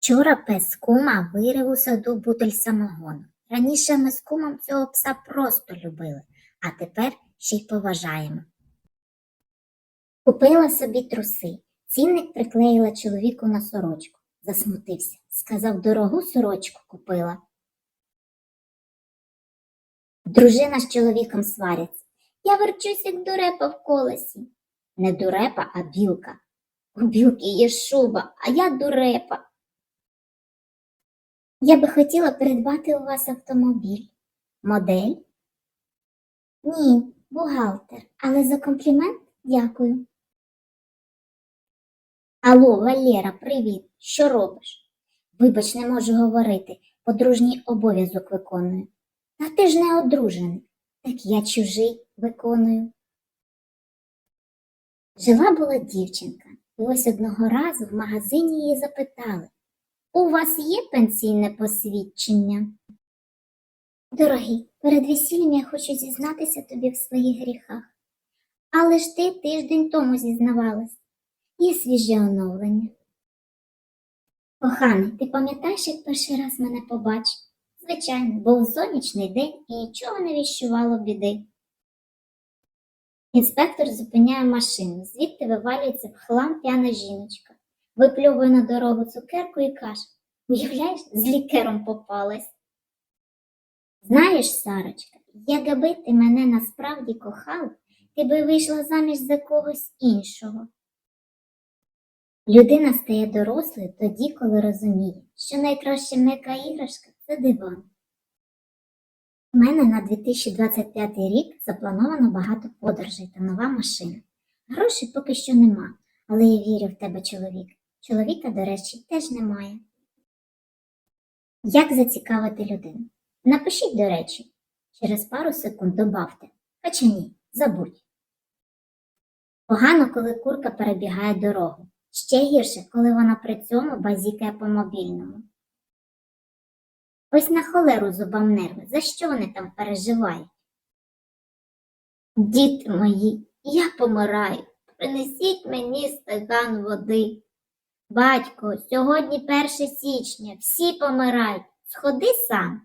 Вчора пес кума вирив у саду бутиль самогону. Раніше ми з кумом цього пса просто любили, а тепер ще й поважаємо. Купила собі труси. Цінник приклеїла чоловіку на сорочку. Засмутився. Сказав, дорогу сорочку купила. Дружина з чоловіком сваряться. Я верчусь, як дурепа в колесі. Не дурепа, а білка. У білки є шуба, а я дурепа. Я би хотіла придбати у вас автомобіль. Модель? Ні, бухгалтер, але за комплімент дякую. Алло, Валера, привіт. Що робиш? Вибач, не можу говорити. Подружній обов'язок виконую. Та ти ж не одружений. Так я чужий виконую. Жила була дівчинка, і ось одного разу в магазині її запитали. У вас є пенсійне посвідчення? Дорогий, перед весіллям я хочу зізнатися тобі в своїх гріхах. Але ж ти тиждень тому зізнавалась. Є свіже оновлення. Коханий, ти пам'ятаєш, як перший раз мене побачив? Звичайно, був сонячний день і нічого не віщувало біди. Інспектор зупиняє машину, звідти вивалюється в хлам п'яна жіночка випльовує на дорогу цукерку і каже Уявляєш, з лікером попалась. Знаєш, Сарочка, якби ти мене насправді кохала, ти би вийшла заміж за когось іншого. Людина стає дорослою тоді, коли розуміє, що найкраща м'яка іграшка це диван. У мене на 2025 рік заплановано багато подорожей та нова машина. Грошей поки що нема, але я вірю в тебе, чоловік. Чоловіка, до речі, теж немає. Як зацікавити людину? Напишіть, до речі, через пару секунд добавте. Хоча ні, забудь. Погано, коли курка перебігає дорогу. Ще гірше, коли вона при цьому базікає по мобільному. Ось на холеру зубам нерви. За що вони там переживають? Діти мої, я помираю. Принесіть мені стакан води. Батько, сьогодні 1 січня, всі помирають. Сходи сам.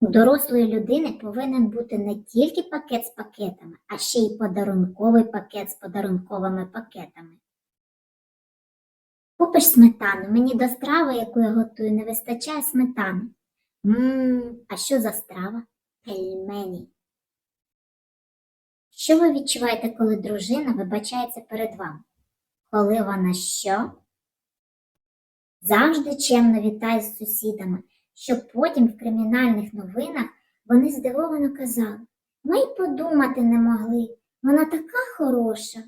У дорослої людини повинен бути не тільки пакет з пакетами, а ще й подарунковий пакет з подарунковими пакетами. Купиш сметану, мені до страви, яку я готую, не вистачає сметани. Ммм, а що за страва? Пельмені. Що ви відчуваєте, коли дружина вибачається перед вами? Коли вона що? Завжди чемно вітає з сусідами, щоб потім в кримінальних новинах вони здивовано казали ми й подумати не могли, вона така хороша.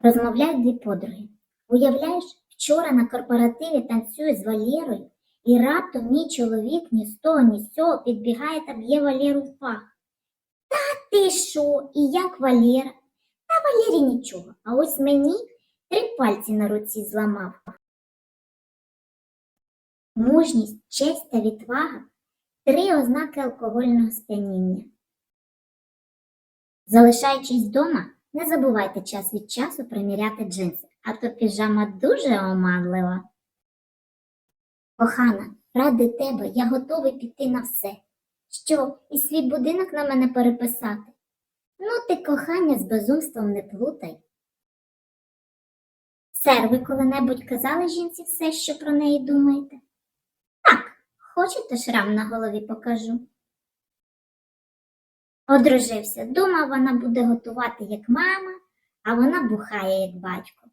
Розмовляють дві подруги. Уявляєш, вчора на корпоративі танцюю з Валєрою, і раптом мій чоловік ні з того, ні з цього підбігає та б'є Валєру в пах. Та ти що? І як Валєра? Та Валєрі нічого, а ось мені три пальці на руці зламав. Мужність, честь та відвага три ознаки алкогольного сп'яніння. Залишаючись вдома, не забувайте час від часу приміряти джинси, а то піжама дуже оманлива. Кохана, ради тебе я готовий піти на все. Що, і свій будинок на мене переписати? Ну, ти кохання з безумством не плутай. Сер, ви коли-небудь казали жінці все, що про неї думаєте? Так, хочете шрам на голові покажу. Одружився, думав, вона буде готувати як мама, а вона бухає як батько.